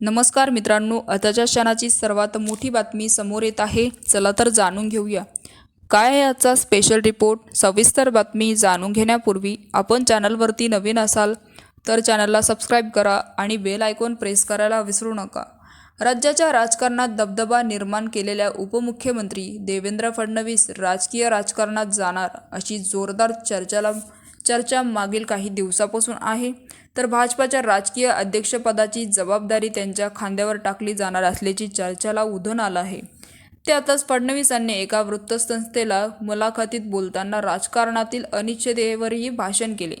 नमस्कार मित्रांनो आताच्या क्षणाची सर्वात मोठी बातमी समोर येत आहे. चला तर जाणून घेऊया. काय आहे आजचा स्पेशल रिपोर्ट सविस्तर बातमी जाणून घेण्यापूर्वी आपण चॅनलवरती नवीन असाल तर चॅनलला सबस्क्राईब करा आणि बेल आयकॉन प्रेस करायला विसरू नका. राज्याच्या राजकारणात दबदबा निर्माण केलेल्या उपमुख्यमंत्री देवेंद्र फडणवीस राजकीय राजकारणात जाणार अशी जोरदार चर्चाला चर्चा मागील काही दिवसापासून आहे. तर भाजपाच्या राजकीय अध्यक्षपदाची जबाबदारी त्यांच्या खांद्यावर टाकली जाणार असल्याची चर्चेला उधन आलं आहे. त्यातच फडणवीसांनी एका वृत्तसंस्थेला मुलाखतीत बोलताना राजकारणातील अनिश्चिततेवरही भाषण केले.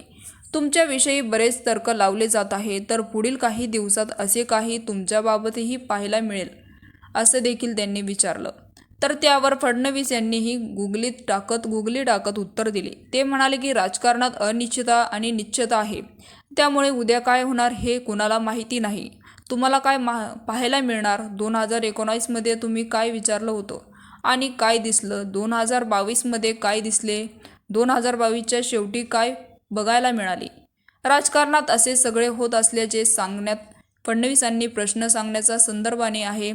तुमच्याविषयी बरेच तर्क लावले जात आहे तर पुढील काही दिवसात असे काही तुमच्याबाबतही पाहायला मिळेल असं देखील त्यांनी विचारलं. तर त्यावर फडणवीस यांनीही गुगलीत टाकत गुगली टाकत उत्तर दिले. ते म्हणाले की राजकारणात अनिश्चितता आणि निश्चितता आहे. त्यामुळे उद्या काय होणार हे कुणाला माहिती नाही. तुम्हाला काय मा पाहायला मिळणार? दोन हजार एकोणावीसमध्ये तुम्ही काय विचारलं होतं? आणि काय दिसलं? दोन हजार बावीसमध्ये काय दिसले? दोन हजार बावीसच्या शेवटी काय बघायला मिळाले? राजकारणात असे सगळे होत असल्याचे सांगण्यात फडणवीसांनी प्रश्न सांगण्याचा संदर्भाने आहे.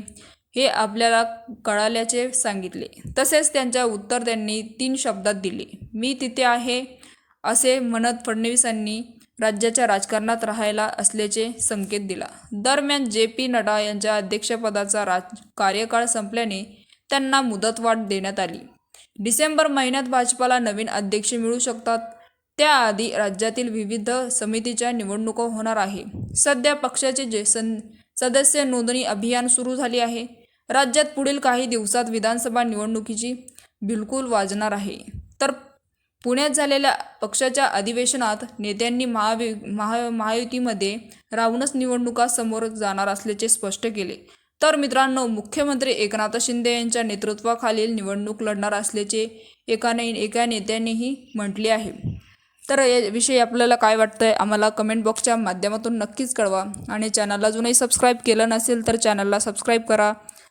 हे आपल्याला कळाल्याचे सांगितले. तसेच त्यांच्या उत्तर त्यांनी तीन शब्दात दिले. मी तिथे आहे असे म्हणत फडणवीसांनी राज्याच्या राजकारणात राहायला असल्याचे संकेत दिला. दरम्यान जे पी नड्डा यांच्या अध्यक्षपदाचा राज कार्यकाळ संपल्याने त्यांना मुदतवाढ देण्यात आली. डिसेंबर महिन्यात भाजपाला नवीन अध्यक्ष मिळू शकतात त्याआधी राज्यातील विविध समितीच्या निवडणुका होणार आहे. सध्या पक्षाचे जे सं सदस्य नोंदणी अभियान सुरू झाले आहे. राज्यात पुढील काही दिवसात विधानसभा निवडणुकीची बिलकुल वाजणार आहे. तर पुण्यात झालेल्या पक्षाच्या अधिवेशनात नेत्यांनी महावि महा महायुतीमध्ये राहूनच निवडणुका समोर जाणार असल्याचे स्पष्ट केले. तर मित्रांनो मुख्यमंत्री एकनाथ शिंदे यांच्या नेतृत्वाखालील निवडणूक लढणार असल्याचे एकाने एका नेत्यानेही म्हटले आहे. तर याविषयी आपल्याला काय वाटतं आहे आम्हाला कमेंट बॉक्सच्या माध्यमातून नक्कीच कळवा. आणि चॅनलला अजूनही सबस्क्राईब केलं नसेल तर चॅनलला सबस्क्राईब करा.